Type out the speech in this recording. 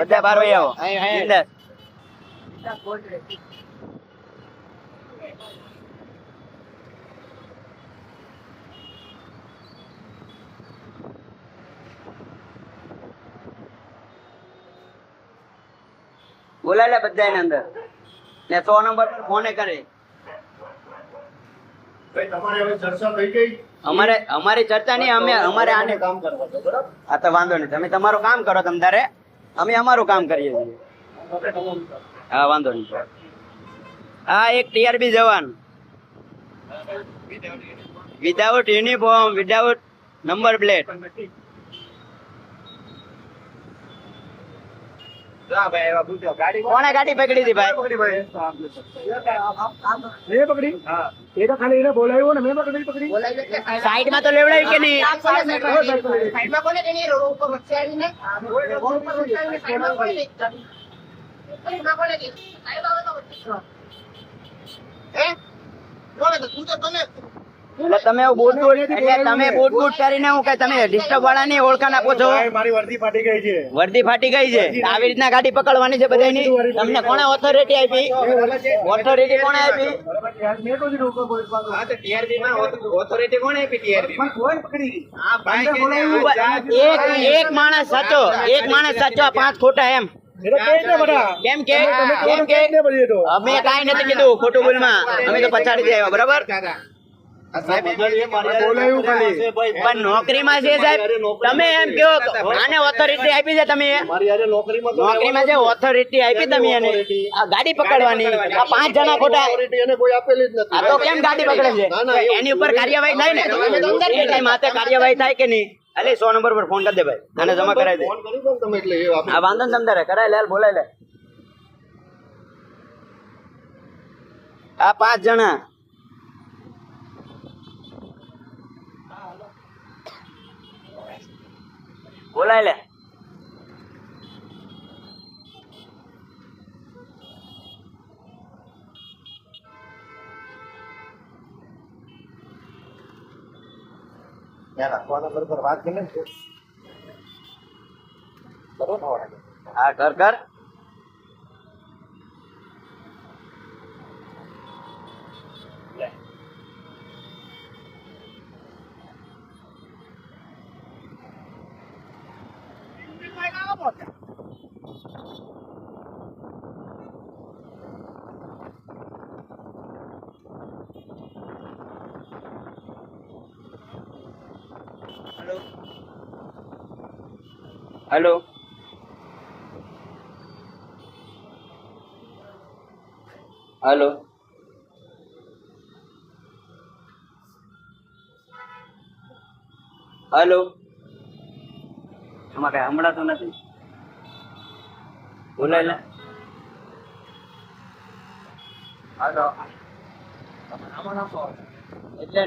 બધા બાર ભાઈ આવો. અહીં, અહીં. બિંદાસ. બોલાય લે બધા અંદર. ને સો નંબર પર ફોને કરે. ભાઈ તમારે હવે ચર્ચા થઈ ગઈ? અમારે અમારી ચર્ચા નહીં અમે અમારે આને કામ કરવા આ તો વાંધો નહીં. તમે તમારું કામ કરો તમ તારે. અમે અમારું કામ કરીએ છીએ. હા, વાંધો નહીં. હા એક ટીઆરબી જવાન. Without uniform without number plate ભાઈ ગાડી પકડી હતી ભાઈ? મેં પકડી? એ તો ખાલી એને બોલાવ્યો ને મેં પકડી પકડી. સાઈડમાં તો લેવડાવી કે નહીં? કોને તેની રોડ ઉપર વચ્ચે રોડ ઉપર કોને? કોને તો? કોને તું તો તને એટલે તમે બૂટ બૂટ એટલે તમે બૂટ બૂટ કરીને હું કે તમે ડિસ્ટર્બ વાળાની ઓળખાણ આપો છો? મારી વર્દી ફાટી ગઈ છે. વર્દી ફાટી ગઈ છે. આવી રીતના ગાડી પકડવાની છે બધાની તમને કોણે ઓથોરિટી આપી? ઓથોરિટી કોણે આપી? એક એક માણસ સાચો એક માણસ સાચો પાંચ ખોટા એમ. કેમ કે કેમ કે. અમે કઈ નથી કીધું ખોટું બોલમાં. અમે તો પછાડી આવ્યા બરાબર? પણ નોકરીમાં છે સાહેબ તમે એમ કહો આને ઓથોરિટી આપી છે તમે. નોકરીમાં તો ઓથોરિટી આપી તમે એને. ગાડી પકડવાની. આ પાંચ જણા ખોટા. authority એને કોઈ આપેલી જ નથી. આ તો કેમ ગાડી પકડે છે? ના, ના, એવું એની ઉપર કાર્યવાહી થાય ને? માથે કાર્યવાહી થાય કે નહીં? અલે સો નંબર પર ફોન કરી દે ભાઈ. અને જમા કરાવી દે. આ વાંધો ને તમ કરાય લે બોલાય લે આ પાંચ જણા. બોલાય લે. બરોબર વાત કરી લે કર કરો થવાના. હા કર કર હેલો હેલો હેલો આમાં કઈ સંભળાતું નથી બોલાય લે એટલે